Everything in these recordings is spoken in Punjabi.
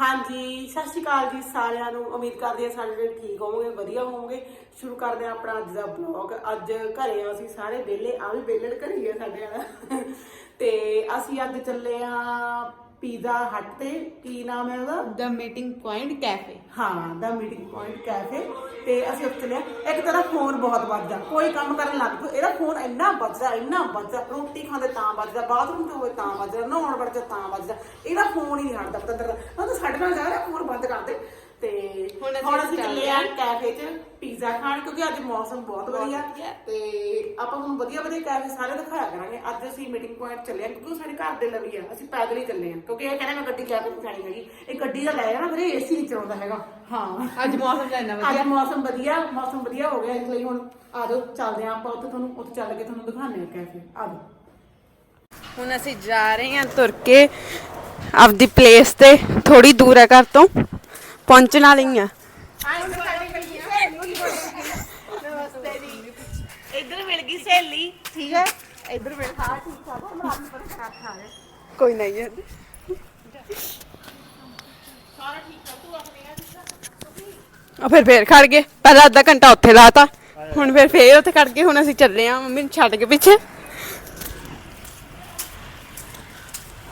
ਹਾਂਜੀ, ਸਤਿ ਸ਼੍ਰੀ ਅਕਾਲ ਜੀ ਸਾਰਿਆਂ ਨੂੰ। ਉਮੀਦ ਕਰਦੇ ਹਾਂ ਸਾਰੇ ਜਣੇ ਠੀਕ ਹੋਵੋਗੇ, ਵਧੀਆ ਹੋਵੋਗੇ। ਸ਼ੁਰੂ ਕਰਦੇ ਹਾਂ ਆਪਣਾ ਅੱਜ ਦਾ ਬਲੌਗ ਅੱਜ ਘਰੇ ਆ ਅਸੀਂ ਸਾਰੇ ਵਿਹਲੇ, ਆ ਵੀ ਵਿਹਲੜ ਘਰੇ ਹੀ ਆ ਸਾਡੇ ਵਾਲਾ ਤੇ ਅਸੀਂ ਅੱਜ ਚੱਲੇ ਆ ਪੀਜ਼ਾ ਹੱਟ ਤੇ ਕੀ ਨਾਮ ਹੈ ਉਹਦਾ? ਦ ਮੀਟਿੰਗ ਪੁਆਇੰਟ ਕੈਫੇ ਹਾਂ ਦਾ ਮੀਟਿੰਗ ਪੁਆਇੰਟ ਕੈਫੇ ਤੇ ਅਸੀਂ ਉੱਥੇ ਹਾਂ। ਇੱਕ ਤਰ੍ਹਾਂ ਫੋਨ ਬਹੁਤ ਵੱਜਦਾ। ਕੋਈ ਕੰਮ ਕਰਨ ਲੱਗ ਪਓ ਇਹਦਾ ਫੋਨ ਇੰਨਾ ਵੱਜਦਾ ਇੰਨਾ ਵੱਜਦਾ। ਰੋਟੀ ਖਾਂਦੇ ਤਾਂ ਵੱਜਦਾ ਬਾਥਰੂਮ ਤੇ ਹੋਏ ਤਾਂ ਵੱਜਦਾ ਨਹਾਉਣ ਵੜ ਤਾਂ ਵੱਜਦਾ। ਇਹਦਾ ਫੋਨ ਹੀ ਨਹੀਂ ਹਟਦਾ। ਉਹ ਤਾਂ ਸਾਡੇ ਨਾਲ ਜਾ ਰਿਹਾ ਫੋਨ ਬੰਦ ਕਰ ਦੇ। ਤੇ ਹੁਣ ਅਸੀਂ ਹੁਣ ਅਸੀਂ ਚੱਲੇ ਚੱਲੇ ਆ ਕੈਫੇ 'ਚ ਪੀਜ਼ਾ ਖਾਣ ਕਿਉਂਕਿ ਅੱਜ ਮੌਸਮ ਬਹੁਤ ਵਧੀਆ। ਵਧੀਆ। ਤੇ ਆਪਾਂ ਹੁਣ ਵਧੀਆ ਵਧੀਆ ਕੈਫੇ ਸਾਰੇ ਦਿਖਾਇਆ ਕਰਾਂਗੇ। ਅੱਜ ਅਸੀਂ ਮੀਟਿੰਗ ਪੁਆਇੰਟ ਚੱਲੇ ਆ ਕਿਉਂਕਿ ਉਹ ਸਾਡੇ ਘਰ ਦੇ ਲਵੀ ਆ। ਅਸੀਂ ਪੈਦਲ ਹੀ ਚੱਲੇ ਆ ਕਿਉਂਕਿ ਇਹ ਕਹਿੰਦੇ ਮੈਂ ਗੱਡੀ ਲੈ ਕੇ ਨਹੀਂ ਜਾਣੀ ਹੈਗੀ। ਇਹ ਗੱਡੀ ਦਾ ਲੈ ਜਾਣਾ ਫਿਰ ਏਸੀ ਨਹੀਂ ਚਲਾਉਂਦਾ ਹੈਗਾ। ਹਾਂ। ਅੱਜ ਮੌਸਮ ਦਾ ਇੰਨਾ ਅੱਜ ਵਧੀਆ ਮੌਸਮ ਵਧੀਆ ਮੌਸਮ ਵਧੀਆ ਹੋ ਗਿਆ ਇਸ ਲਈ ਹੁਣ ਆ ਜਾਓ ਚੱਲਦੇ ਆ ਆਪਾਂ ਉੱਥੇ ਤੁਹਾਨੂੰ ਉੱਥੇ ਚੱਲ ਕੇ ਤੁਹਾਨੂੰ ਦਿਖਾਉਂਦੇ ਆ ਕੈਫੇ। ਆ ਜਾਓ। ਹੁਣ ਅਸੀਂ ਜਾ ਰਹੇ ਹਾਂ ਤੁਰ ਕੇ ਆਪਦੀ ਪਲੇਸ ਤੇ ਥੋੜੀ ਦੂਰ ਹੈ ਘਰ ਤੋਂ। ਪਹੁੰਚਣ ਵਾਲੀ ਆ। ਇੱਧਰ ਮਿਲ ਗਈ ਸਹੇਲੀ। ਠੀਕ ਹੈ? ਇੱਧਰ ਮਿਲ ਹਾਂ ਠੀਕ ਆ। ਹਮ ਰਾਤ ਨੂੰ ਪਰ ਖਾ ਹੈ ਕੋਈ ਨਹੀਂ ਹੈ ਸਾਰਾ ਠੀਕ ਆ ਤੂੰ ਆਪਣੀ ਆ ਆ? ਫਿਰ ਫੇਰ ਖੜ ਗਏ। ਪਹਿਲਾਂ ਅੱਧਾ ਘੰਟਾ ਉੱਥੇ ਲਾਤਾ। ਹੁਣ ਫਿਰ ਫੇਰ ਉੱਥੇ ਖੜ ਗਏ। ਹੁਣ ਅਸੀਂ ਚੱਲੇ ਆ। ਮੰਮੀ ਨੂੰ ਛੱਡ ਕੇ ਪਿੱਛੇ।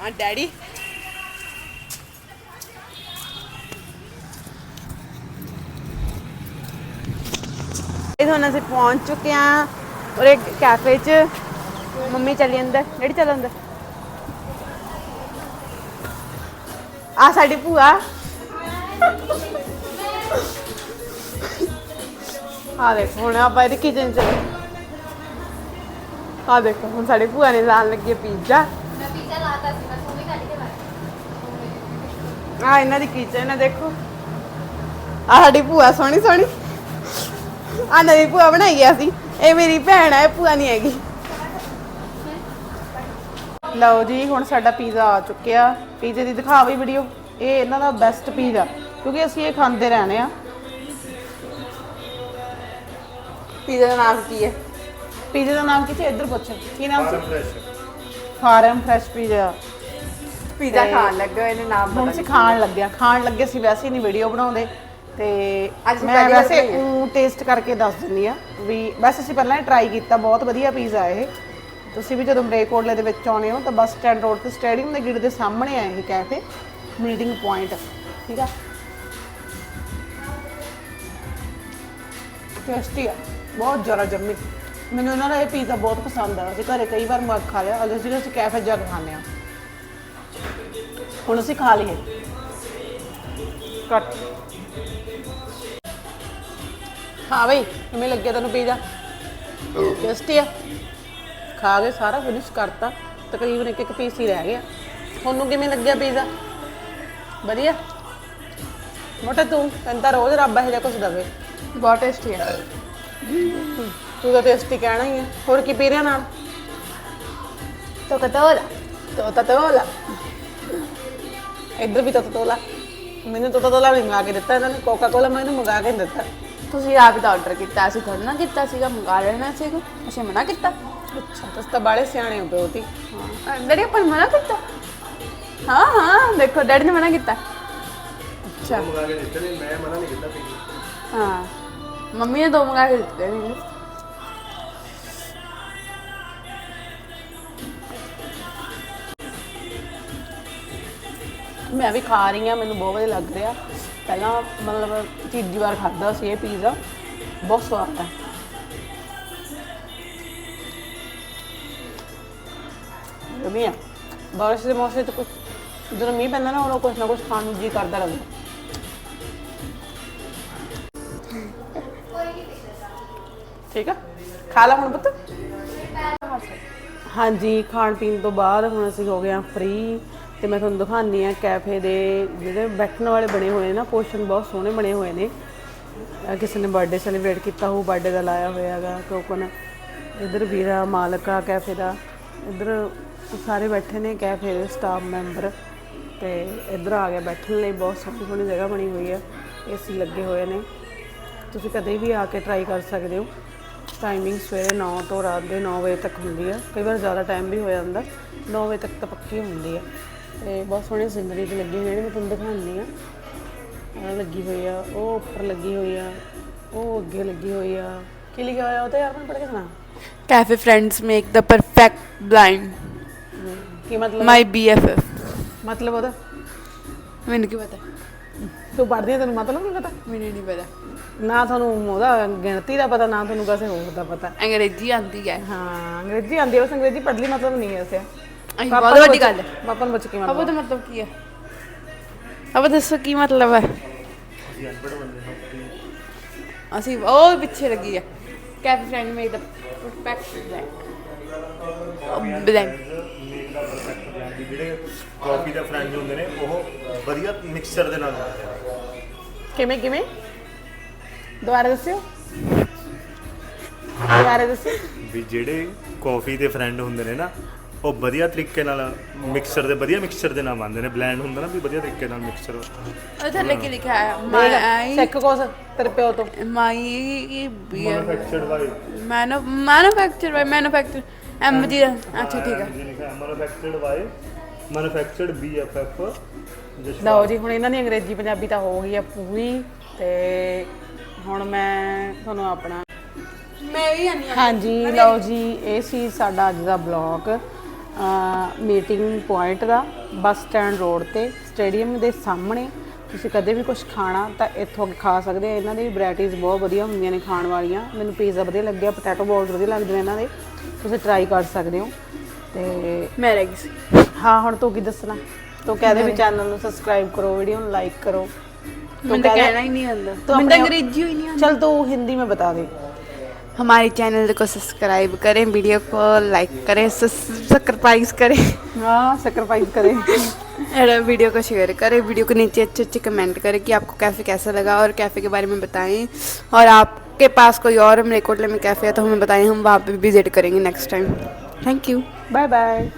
ਆ ਡੈਡੀ। ਇਹ ਹੁਣ ਅਸੀਂ ਪਹੁੰਚ ਚੁੱਕੇ ਆ ਔਰ ਇੱਕ ਕੈਫੇ 'ਚ। ਮੰਮੀ ਚੱਲੀ ਅੰਦਰ। ਡੈਡੀ ਚੱਲ ਅੰਦਰ। ਆ ਸਾਡੀ ਭੂਆ। ਆ ਦੇਖੋ ਹੁਣ ਆਪਾਂ ਇਹਦੇ ਕਿਚਨ ਚ। ਆ ਦੇਖੋ, ਹੁਣ ਸਾਡੀ ਭੂਆ ਨੇ ਲਾਣ ਲੱਗੀ ਪੀਜ਼ਾ ਮੈਂ ਪੀਜ਼ਾ ਲਾਤਾ ਸੀ ਬਸ ਉਹ ਵੀ ਕੱਢ ਕੇ ਬਾਹਰ ਆ ਇਹਨਾਂ ਦੀ ਕਿਚਨ ਹੈ, ਦੇਖੋ। ਆ ਸਾਡੀ ਭੂਆ ਸੋਹਣੀ ਸੋਹਣੀ ਆ ਨਵੀਂ ਭੂਆ ਬਣਾਈ ਗਿਆ ਸੀ ਇਹ ਮੇਰੀ ਭੈਣ ਹੈ ਭੂਆ ਨਹੀਂ ਹੈਗੀ। ਲਓ ਜੀ ਹੁਣ ਸਾਡਾ ਪੀਜ਼ਾ ਆ ਚੁੱਕਿਆ। ਪੀਜ਼ੇ ਦੀ ਦਿਖਾ ਵੀ ਵੀਡੀਓ ਇਹ ਇਹਨਾਂ ਦਾ ਬੈਸਟ ਪੀਜ਼ਾ ਕਿਉਂਕਿ ਅਸੀਂ ਇਹ ਖਾਂਦੇ ਰਹਿਣੇ ਆ। ਪੀਜ਼ੇ ਦਾ ਨਾਮ ਕੀ ਹੈ? ਪੀਜ਼ੇ ਦਾ ਨਾਮ ਕੀ ਸੀ ਇੱਧਰ ਪੁੱਛ। ਕੀ ਨਾਮ ਸੀ? ਫਾਰਮ ਫਰੈਸ਼ ਪੀਜ਼ਾ ਪੀਜ਼ਾ ਖਾਣ ਲੱਗੇ ਹੋਏ ਨੇ ਨਾਮ ਹੁਣ ਅਸੀਂ ਖਾਣ ਲੱਗਿਆ ਖਾਣ ਲੱਗੇ ਸੀ ਵੈਸੇ ਹੀ ਨਹੀਂ ਵੀਡੀਓ ਬਣਾਉਂਦੇ। ਤੇ ਅੱਜ ਮੈਂ ਪਹਿਲੀ ਵਾਰ ਵੈਸੇ ਬਣਾਈ ਹੈ। ਉਹ ਟੇਸਟ ਕਰਕੇ ਦੱਸ ਦਿੰਦੀ ਆ ਵੀ ਵੈਸੇ ਅਸੀਂ ਪਹਿਲਾਂ ਟਰਾਈ ਕੀਤਾ ਬਹੁਤ ਵਧੀਆ ਪੀਜ਼ਾ ਇਹ। ਤੁਸੀਂ ਵੀ ਜਦੋਂ ਮਰੇਕੋਟਲੇ ਦੇ ਵਿੱਚ ਆਉਣੇ ਹੋ ਤਾਂ ਬੱਸ ਸਟੈਂਡ ਰੋਡ ਤੇ ਸਟੇਡੀਅਮ ਦੇ ਗੇਟ ਦੇ ਸਾਹਮਣੇ ਆ ਇਹ ਕੈਫੇ ਮੀਟਿੰਗ ਪੁਆਇੰਟ ਠੀਕ ਆ? ਟੇਸਟੀ ਆ ਬਹੁਤ ਜ਼ਿਆਦਾ ਜੰਮੀ ਮੈਨੂੰ ਇਹਨਾਂ ਦਾ ਇਹ ਪੀਜ਼ਾ ਬਹੁਤ ਪਸੰਦ ਆ। ਅਸੀਂ ਘਰੇ ਕਈ ਵਾਰ ਮੰਗ ਖਾ ਲਿਆ ਅੱਜ ਅਸੀਂ ਅਸੀਂ ਕੈਫੇ ਜਾ ਕੇ ਖਾਂਦੇ ਆ। ਹੁਣ ਅਸੀਂ ਖਾ ਲਈਏ। ਕੱਟ ਹਾਂ ਬਈ ਕਿਵੇਂ ਲੱਗਿਆ ਤੈਨੂੰ ਪੀਜ਼ਾ। ਟੇਸਟੀ ਆ। ਖਾ ਕੇ ਸਾਰਾ ਫਿਨਿਸ਼ ਕਰਤਾ। ਤਕਰੀਬਨ ਇੱਕ ਇੱਕ ਪੀਸ ਹੀ ਰਹਿ ਗਿਆ। ਤੁਹਾਨੂੰ ਕਿਵੇਂ ਲੱਗਿਆ ਪੀਜ਼ਾ? ਵਧੀਆ? ਮੋਟਾ ਤੂੰ ਤੈਨੂੰ ਤਾਂ ਰੋਜ਼ ਰੱਬ ਇਹੋ ਜਿਹਾ ਕੁਝ ਦਵੇ। ਬਹੁਤ ਟੇਸਟੀ ਹੈ ਤੂੰ ਤਾਂ ਟੇਸਟੀ ਕਹਿਣਾ ਹੀ ਹੈ ਹੋਰ ਕੀ ਪੀ ਰਿਹਾ ਨਾਲ? ਤੋਤਾ ਤੋਲਾ ਇੱਧਰ ਵੀ ਤੋਤਾ ਤੋਲਾ ਮੈਨੂੰ ਤੋਤਾ ਤੋਲਾ ਨਹੀਂ ਮੰਗਾ ਕੇ ਦਿੱਤਾ ਇਹਨਾਂ ਨੇ। ਕੋਕਾ ਕੋਲਾ ਮੈਨੂੰ ਮੰਗਾ ਕੇ ਦਿੱਤਾ। ਤੁਸੀਂ ਆਪ ਹੀ ਤਾਂ ਆਰਡਰ ਕੀਤਾ ਅਸੀਂ ਥੋੜਾ ਨਾ ਕੀਤਾ ਸੀਗਾ ਮੰਗਾ ਲੈਣਾ ਸੀਗਾ ਅਸੀਂ ਮਨਾ ਕੀਤਾ। ਅੱਛਾ ਤੁਸੀਂ ਤਾਂ ਬਾੜੇ ਸਿਆਣੇ ਹੋ ਹਾਂ ਡੈਡੀ ਆਪਾਂ ਨੇ ਮਨਾ ਕੀਤਾ। ਹਾਂ ਹਾਂ ਦੇਖੋ ਡੈਡੀ ਨੇ ਮਨਾ ਕੀਤਾ। ਅੱਛਾ। ਹਾਂ ਮੰਮੀ ਨੇ ਦੋ ਮੰਗਾ ਕੇ ਦਿੱਤੇ ਨੇ। ਮੈਂ ਵੀ ਖਾ ਰਹੀ ਹਾਂ ਮੈਨੂੰ ਬਹੁਤ ਵਧੀਆ ਲੱਗ ਰਿਹਾ। ਪਹਿਲਾਂ ਮਤਲਬ ਤੀਜੀ ਵਾਰ ਖਾਦਾ ਸੀ ਇਹ ਪੀਜ਼ਾ ਬਹੁਤ ਸਵਾਦ ਹੈ। ਵੀ ਆ ਬਾਰਿਸ਼ ਦੇ ਮੌਸਮ 'ਚ ਕੁਝ ਜਦੋਂ ਮੀਂਹ ਪੈਂਦਾ ਨਾ ਉਦੋਂ ਕੁਝ ਨਾ ਕੁਝ ਖਾਣ ਨੂੰ ਜੀ ਕਰਦਾ ਰਹਿੰਦਾ। ਠੀਕ ਆ? ਖਾ ਲਾ ਹੁਣ ਪੁੱਤ। ਹਾਂਜੀ ਖਾਣ ਪੀਣ ਤੋਂ ਬਾਅਦ ਹੁਣ ਅਸੀਂ ਹੋ ਗਏ ਆ ਫ੍ਰੀ ਤੇ ਮੈਂ ਤੁਹਾਨੂੰ ਦਿਖਾਉਂਦੀ ਆ ਕੈਫੇ ਦੇ ਜਿਹੜੇ ਬੈਠਣ ਵਾਲੇ ਬਣੇ ਹੋਏ ਨੇ ਨਾ ਪੋਸ਼ਨ ਬਹੁਤ ਸੋਹਣੇ ਬਣੇ ਹੋਏ ਨੇ। ਕਿਸੇ ਨੇ ਬਰਥਡੇ ਸੈਲੀਬ੍ਰੇਟ ਕੀਤਾ ਹੋਊ ਬਰਥਡੇ ਦਾ ਲਾਇਆ ਹੋਇਆ ਹੈਗਾ ਟੋਕਨ ਇਧਰ ਵੀਰਾ ਮਾਲਕ ਆ ਕੈਫੇ ਦਾ। ਇਧਰ ਸਾਰੇ ਬੈਠੇ ਨੇ ਕੈਫੇ ਦੇ ਸਟਾਫ ਮੈਂਬਰ ਤੇ ਇਧਰ ਆ ਗਿਆ, ਬੈਠਣ ਲਈ ਬਹੁਤ ਸੋਹਣੀ ਸੋਹਣੀ ਜਗ੍ਹਾ ਬਣੀ ਹੋਈ ਹੈ ਏਸੀ ਲੱਗੇ ਹੋਏ ਨੇ। ਤੁਸੀਂ ਕਦੇ ਵੀ ਆ ਕੇ ਟਰਾਈ ਕਰ ਸਕਦੇ ਹੋ। ਟਾਈਮਿੰਗ ਸਵੇਰੇ 9 ਤੋਂ ਰਾਤ ਦੇ 9 ਵਜੇ ਤੱਕ ਹੁੰਦੀ ਹੈ ਕਈ ਵਾਰ ਜ਼ਿਆਦਾ ਟਾਈਮ ਵੀ ਹੋ ਜਾਂਦਾ। 9 ਵਜੇ ਤੱਕ ਤਾਂ ਪੱਕੀ ਹੁੰਦੀ ਹੈ ਤੇ ਬਹੁਤ ਸੋਹਣੇ ਸਿਨਰੀ ਤੇ ਲੱਗੇ ਹੋਏ ਨੇ ਮੈਂ ਤੁਹਾਨੂੰ ਦਿਖਾਉਂਦੀ ਆ ਆ ਲੱਗੀ ਹੋਈ ਆ ਉਹ ਉੱਪਰ ਲੱਗੀ ਹੋਈ ਆ ਉਹ ਅੱਗੇ ਲੱਗੀ ਹੋਈ ਆ। ਕੀ ਲਿਖਿਆ ਹੋਇਆ ਉਹ ਤਾਂ ਯਾਰ ਮੈਨੂੰ ਪੜ੍ਹ ਕੇ ਸੁਣਾ। Cafe friends make the perfect blind ਕੀ ਮਤਲਬ? ਮਾਈ ਬੀਐਫਐਫ ਮਤਲਬ ਉਹਦਾ? ਮੈਨੂੰ ਕੀ ਪਤਾ? ਤੂੰ ਪੜ੍ਹਦੀ ਆ ਤੈਨੂੰ ਮਤਲਬ ਨਹੀਂ ਪਤਾ? ਮੈਨੂੰ ਨਹੀਂ ਪਤਾ। ਨਾ ਤੁਹਾਨੂੰ ਉਹਦਾ ਗਿਣਤੀ ਦਾ ਪਤਾ ਨਾ ਤੁਹਾਨੂੰ ਕਿਸੇ ਹੋਰ ਦਾ ਪਤਾ। ਅੰਗਰੇਜ਼ੀ ਆਂਦੀ ਹੈ। ਹਾਂ ਅੰਗਰੇਜ਼ੀ ਆਂਦੀ ਹੈ ਉਸ ਅੰਗਰੇਜ਼ੀ ਪੜ੍ਹ ਲਈ ਮਤਲਬ ਨਹੀਂ ਐਸੇ ਅਹੀਂ ਪਾਪਾ ਬਹੁਤ ਨੂੰ ਵੱਡੀ ਗੱਲ ਹੈ। ਬੱਚੇ- ਪਾਪਾ ਨੂੰ ਬੱਚੇ ਕੀ ਹਵਾ ਮਤਲਬ ਦਾ ਮਤਲਬ ਕੀ ਹੈ? ਹਵਾ ਦੱਸੋ ਕੀ ਮਤਲਬ ਹੈ? ਅਸੀਂ ਉਹ ਪਿੱਛੇ ਲੱਗੀ ਹੈ cap friend made the perfect blank blank make the perfect blend ਵੀ ਜਿਹੜੇ ਕਾਫੀ ਦਾ ਫਰੈਂਚ ਹੁੰਦੇ ਨੇ ਉਹ ਅ, ਵਧੀਆ ਮਿਕਸਚਰ ਦੇ ਨਾਲ ਬਣਦੇ ਨੇ ਕਿਵੇਂ ਕਿਵੇਂ? ਦੁਬਾਰਾ ਦੱਸਿਓ। ਦੁਬਾਰਾ ਦੱਸਿਓ। ਵੀ ਜਿਹੜੇ ਕਾਫੀ ਦੇ ਫਰੈਂਡ ਹੁੰਦੇ ਨੇ ਨਾ ਉਹ ਵਧੀਆ ਤਰੀਕੇ ਨਾਲ ਮਿਕਸਚਰ ਦੇ ਵਧੀਆ ਮਿਕਸਚਰ ਦੇ ਨਾਲ ਬਣਦੇ ਨੇ। ਬਲੈਂਡ ਹੁੰਦਾ ਨਾ ਵੀ ਵਧੀਆ ਤਰੀਕੇ ਨਾਲ ਮਿਕਸਚਰ ਉਹ ਥੱਲੇ ਕੀ ਲਿਖਿਆ ਹੈ ਮਾਈ ਸਿੱਖ ਕੋਸ ਤੇਰੇ ਪਿਓ ਤੋਂ। ਮਾਈ ਮੈਨੂਫੈਕਚਰਡ ਬਾਈ ਮੈਨੂ ਮੈਨੂਫੈਕਚਰ ਬਾਈ ਮੈਨੂਫੈਕਚਰ ਐਮ ਜੀ ਅੱਛਾ ਠੀਕ ਹੈ ਮੈਨੂਫੈਕਚਰਡ ਬਾਈ ਮੈਨੂਫੈਕਚਰਡ ਬੀਐਫਐਫ ਲਓ ਜੀ ਹੁਣ ਇਹਨਾਂ ਦੀ ਅੰਗਰੇਜ਼ੀ ਪੰਜਾਬੀ ਤਾਂ ਹੋ ਗਈ ਆ ਪੂਰੀ ਤੇ ਹੁਣ ਮੈਂ ਤੁਹਾਨੂੰ ਆਪਣਾ ਮੈਂ ਵੀ ਆਨੀ ਹਾਂਜੀ ਲਓ ਜੀ ਇਹ ਸੀ ਸਾਡਾ ਅੱਜ ਦਾ ਬਲੌਗ। ਮੀਟਿੰਗ ਪੁਆਇੰਟ ਦਾ ਬੱਸ ਸਟੈਂਡ ਰੋਡ ਤੇ ਸਟੇਡੀਅਮ ਦੇ ਸਾਹਮਣੇ। ਤੁਸੀਂ ਕਦੇ ਵੀ ਕੁਝ ਖਾਣਾ ਤਾਂ ਇੱਥੋਂ ਖਾ ਸਕਦੇ ਆ। ਇਹਨਾਂ ਦੀ ਵੈਰਾਈਟੀਆਂ ਬਹੁਤ ਵਧੀਆ ਹੁੰਦੀਆਂ ਨੇ ਖਾਣ ਵਾਲੀਆਂ। ਮੈਨੂੰ ਪੀਜ਼ਾ ਵਧੀਆ ਲੱਗਿਆ ਪੋਟੈਟੋ ਬੋਲਸ ਵਧੀਆ ਲੱਗਦੇ ਨੇ ਇਹਨਾਂ ਦੇ। ਤੁਸੀਂ ਟਰਾਈ ਕਰ ਸਕਦੇ ਹੋ। ਤੇ ਮੈਂ ਰਹਿ ਗਈ ਸੀ। ਹਾਂ ਹੁਣ ਤੂੰ ਕੀ ਦੱਸਣਾ? ਤੂੰ ਕਹਦੇ ਵੀ ਚੈਨਲ ਨੂੰ ਸਬਸਕ੍ਰਾਈਬ ਕਰੋ ਵੀਡੀਓ ਨੂੰ ਲਾਈਕ ਕਰੋ। ਮੈਨੂੰ ਕਹਿਣਾ ਹੀ ਨਹੀਂ ਆਉਂਦਾ। ਮੈਨੂੰ ਅੰਗਰੇਜ਼ੀ ਹੀ ਨਹੀਂ ਆਉਂਦੀ। ਚਲ ਤੂੰ ਹਿੰਦੀ ਮੈਂ ਬਤਾ ਦੇ। हमारे चैनल को सब्सक्राइब करें वीडियो को लाइक करें सब्सक्राइब करें। हाँ सेक्रीफाइस करें। और वीडियो को शेयर करें वीडियो को नीचे अच्छे अच्छे कमेंट करें कि आपको कैफ़े कैसा लगा और कैफ़े के बारे में बताएँ। और आपके पास कोई और मलेकोटले में कैफ़े है तो हमें बताएँ हम वहाँ पर विज़िट करेंगे next time thank you bye bye